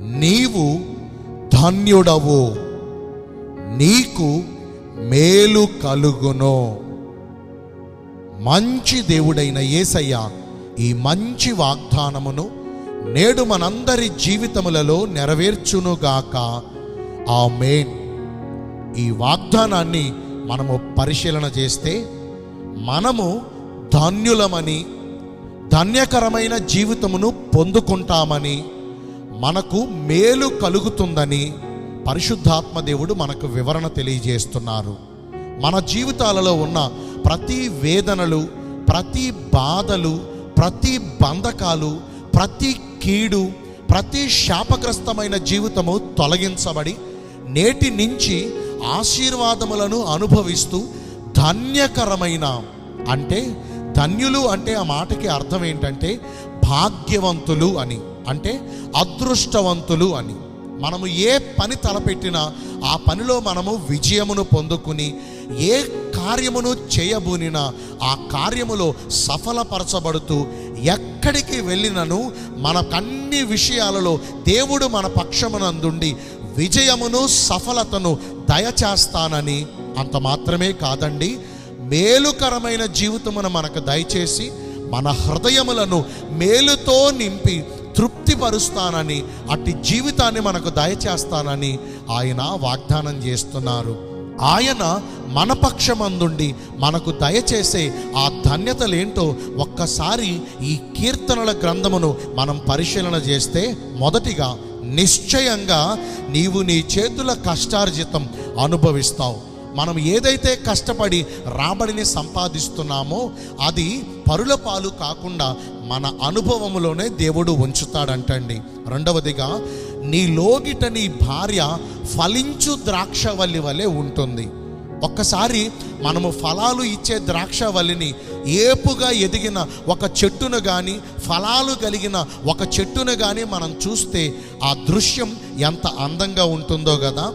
నీవు ధన్యుడవు. నీకు మేలు కలుగును. మంచి దేవుడైన యేసయ్య ఈ మంచి వాగ్దానమును నేడు మనందరి జీవితములలో నెరవేర్చునుగాక. ఆమేన్. ఈ వాగ్దానాన్ని మనము పరిశీలన చేస్తే మనము ధాన్యులమని ధన్యకరమైన జీవితమును పొందుకుంటామని మనకు మేలు కలుగుతుందని పరిశుద్ధాత్మ దేవుడు మనకు వివరణ తెలియజేస్తున్నారు. మన జీవితాలలో ఉన్న ప్రతి వేదనలు ప్రతి బాధలు ప్రతి బంధకాలు ప్రతి కీడు ప్రతి శాపగ్రస్తమైన జీవితము తొలగించబడి నేటి నుంచి ఆశీర్వాదములను అనుభవిస్తూ ధన్యకరమైన అంటే ధన్యులు అంటే ఆ మాటకి అర్థం ఏంటంటే భాగ్యవంతులు అని. అంటే అదృష్టవంతులు అని. మనము ఏ పని తలపెట్టినా ఆ పనిలో మనము విజయమును పొందుకుని ఏ కార్యమును చేయబూనినా ఆ కార్యములో సఫలపరచబడుతూ ఎక్కడికి వెళ్ళినను మనకన్ని విషయాలలో దేవుడు మన పక్షమునందుండి విజయమును సఫలతను దయచేస్తానని అంత మాత్రమే కాదండి. మేలుకరమైన జీవితమును మనకు దయచేసి మన హృదయములను మేలుతో నింపి తృప్తిపరుస్తానని అట్టి జీవితాన్ని మనకు దయచేస్తానని ఆయన వాగ్దానం చేస్తున్నారు. ఆయన మన పక్షమందుండి మనకు దయచేసే ఆ ధన్యతలేంటో ఒక్కసారి ఈ కీర్తనల గ్రంథమును మనం పరిశీలన చేస్తే మొదటిగా నిశ్చయంగా నీవు నీ చేతుల కష్టార్జితం అనుభవిస్తావు. మనం ఏదైతే కష్టపడి రాబడిని సంపాదిస్తున్నామో అది పరుల పాలు కాకుండా మన అనుభవంలోనే దేవుడు ఉంచుతాడంటండి. రెండవదిగా నీ లోగిట నీ భార్య ఫలించు ద్రాక్షవల్లి వలె ఉంటుంది. ఒక్కసారి మనము ఫలాలు ఇచ్చే ద్రాక్షవల్లిని ఏపుగా ఎదిగిన ఒక చెట్టును కానీ ఫలాలు కలిగిన ఒక చెట్టును కానీ మనం చూస్తే ఆ దృశ్యం ఎంత అందంగా ఉంటుందో కదా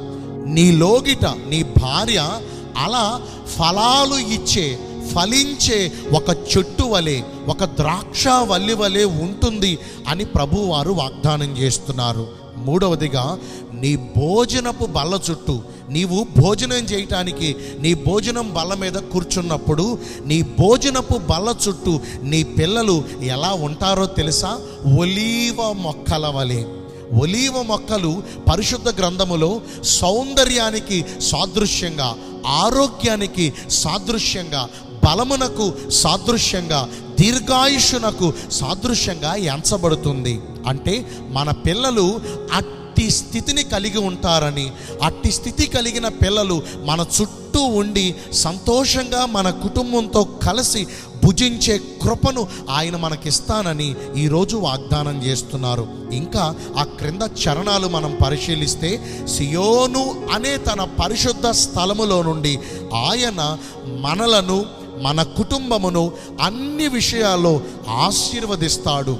నీ లోగిట నీ భార్య అలా ఫలాలు ఇచ్చే ఫలించే ఒక చెట్టు వలె ఒక ద్రాక్ష వల్లి వలె ఉంటుంది అని ప్రభువారు వాగ్దానం చేస్తున్నారు. మూడవదిగా నీ భోజనపు బల్ల చుట్టూ నీవు భోజనం చేయటానికి నీ భోజనం బల్ల మీద కూర్చున్నప్పుడు నీ భోజనపు బల్ల చుట్టూ నీ పిల్లలు ఎలా ఉంటారో తెలుసా? ఒలీవ మొక్కల వలె. ఒలీవ మొక్కలు పరిశుద్ధ గ్రంథములో సౌందర్యానికి సాదృశ్యంగా ఆరోగ్యానికి సాదృశ్యంగా బలమునకు సాదృశ్యంగా దీర్ఘాయుషునకు సాదృశ్యంగా ఎంచబడుతుంది. అంటే మన పిల్లలు అట్టి స్థితిని కలిగి ఉంటారని అట్టి స్థితి కలిగిన పిల్లలు మన చుట్టూ ఉండి సంతోషంగా మన కుటుంబంతో కలిసి భుజించే కృపను ఆయన మనకిస్తానని ఈరోజు వాగ్దానం చేస్తున్నారు. ఇంకా ఆ క్రింద చరణాలు మనం పరిశీలిస్తే సియోను అనే తన పరిశుద్ధ స్థలములో నుండి ఆయన మనలను మన కుటుంబమును అన్ని విషయాల్లో ఆశీర్వదిస్తాడు.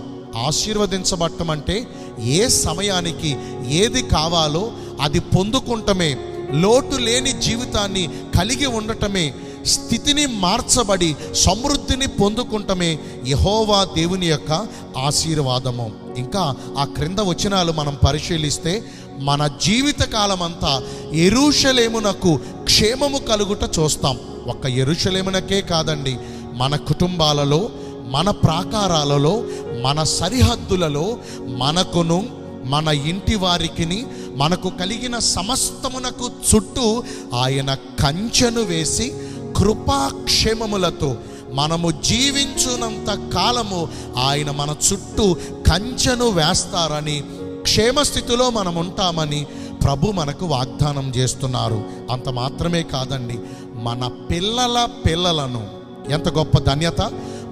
ఆశీర్వదించబట్టం అంటే ఏ సమయానికి ఏది కావాలో అది పొందుకుంటమే. లోటు లేని జీవితాన్ని కలిగి ఉండటమే స్థితిని మార్చబడి సమృద్ధిని పొందుకుంటమే యహోవా దేవుని యొక్క ఆశీర్వాదము. ఇంకా ఆ క్రింద వచనాలు మనం పరిశీలిస్తే మన జీవిత కాలమంతా ఎరుషలేమునకు క్షేమము కలుగుట చూస్తాం. ఒక్క ఎరుషలేమునకే కాదండి మన కుటుంబాలలో మన ప్రాకారాలలో మన సరిహద్దులలో మనకును మన ఇంటి వారికిని మనకు కలిగిన సమస్తమునకు చుట్టూ ఆయన కంచెను వేసి కృపాక్షేమములతో మనము జీవించునంత కాలము ఆయన మన చుట్టూ కంచెను వేస్తారని క్షేమస్థితిలో మనం ఉంటామని ప్రభు మనకు వాగ్దానం చేస్తున్నారు. అంత మాత్రమే కాదండి మన పిల్లల పిల్లలను ఎంత గొప్ప ధన్యత!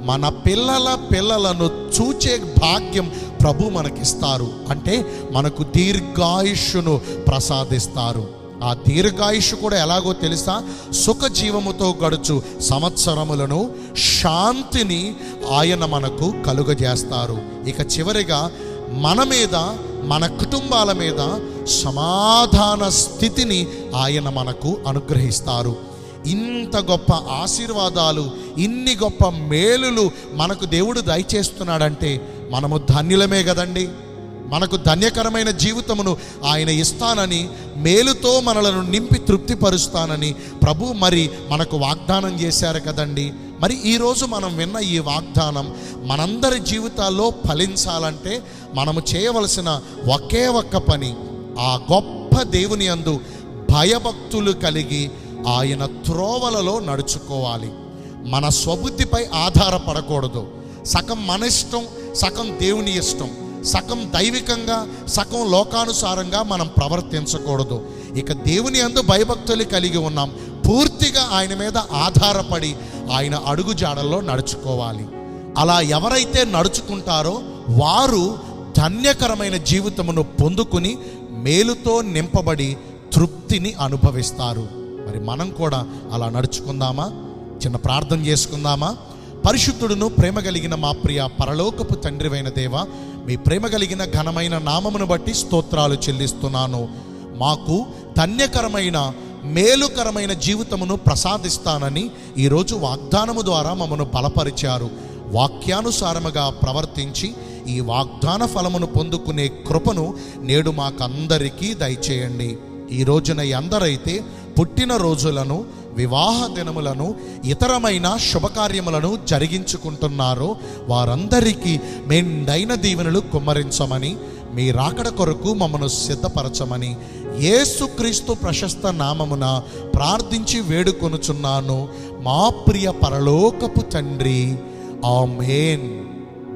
మన పిల్లల పిల్లలను చూచే భాగ్యం ప్రభు మనకిస్తారు. అంటే మనకు దీర్ఘాయుష్యును ప్రసాదిస్తారు. ఆ దీర్ఘాయుష్ కూడా ఎలాగో తెలుసా? సుఖ జీవముతో గడుచు సంవత్సరములను శాంతిని ఆయన మనకు కలుగజేస్తారు. ఇక చివరిగా మన మీద మన కుటుంబాల మీద సమాధాన స్థితిని ఆయన మనకు అనుగ్రహిస్తారు. ఇంత గొప్ప ఆశీర్వాదాలు ఇన్ని గొప్ప మేలులు మనకు దేవుడు దయచేస్తున్నాడంటే మనము ధన్యులమే కదండి. మనకు ధన్యకరమైన జీవితమును ఆయన ఇస్తానని మేలుతో మనలను నింపి తృప్తిపరుస్తానని ప్రభు మరి మనకు వాగ్దానం చేశారు కదండి. మరి ఈరోజు మనం విన్న ఈ వాగ్దానం మనందరి జీవితాల్లో ఫలించాలంటే మనము చేయవలసిన ఒకే ఒక్క పని ఆ గొప్ప దేవుని అందు భయభక్తులు కలిగి ఆయన త్రోవలలో నడుచుకోవాలి. మన స్వబుద్ధిపై ఆధారపడకూడదు. సగం మన ఇష్టం సగం దేవుని ఇష్టం. సగం దైవికంగా సగం లోకానుసారంగా మనం ప్రవర్తించకూడదు. ఇక దేవుని అందు భయభక్తులు కలిగి ఉన్నాం. పూర్తిగా ఆయన మీద ఆధారపడి ఆయన అడుగు జాడల్లో నడుచుకోవాలి. అలా ఎవరైతే నడుచుకుంటారో వారు ధన్యకరమైన జీవితమును పొందుకుని మేలుతో నింపబడి తృప్తిని అనుభవిస్తారు. మరి మనం కూడా అలా నడుచుకుందామా? చిన్న ప్రార్థన చేసుకుందామా? పరిశుద్ధుడును ప్రేమ కలిగిన మా ప్రియ పరలోకపు తండ్రివైన దేవ మీ ప్రేమ కలిగిన ఘనమైన నామమును బట్టి స్తోత్రాలు చెల్లిస్తున్నాను. మాకు ధన్యకరమైన మేలుకరమైన జీవితమును ప్రసాదిస్తానని ఈరోజు వాగ్దానము ద్వారా మమ్మను బలపరిచారు. వాక్యానుసారముగా ప్రవర్తించి ఈ వాగ్దాన ఫలమును పొందుకునే కృపను నేడు మాకందరికీ దయచేయండి. ఈ రోజున ఎందరైతే పుట్టిన రోజులను వివాహ దినములను ఇతరమైన శుభకార్యములను జరిగించుకుంటున్నారో వారందరికీ మెండైన దీవెనలు కుమ్మరించమని మీ రాకడ కొరకు మమ్మను సిద్ధపరచమని యేసుక్రీస్తు ప్రశస్త నామమున ప్రార్థించి వేడుకొనుచున్నాను. మా ప్రియ పరలోకపు తండ్రి ఆమేన్.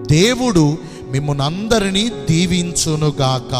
దేవుడు మిమ్మల్ని అందరినీ దీవించునుగాక.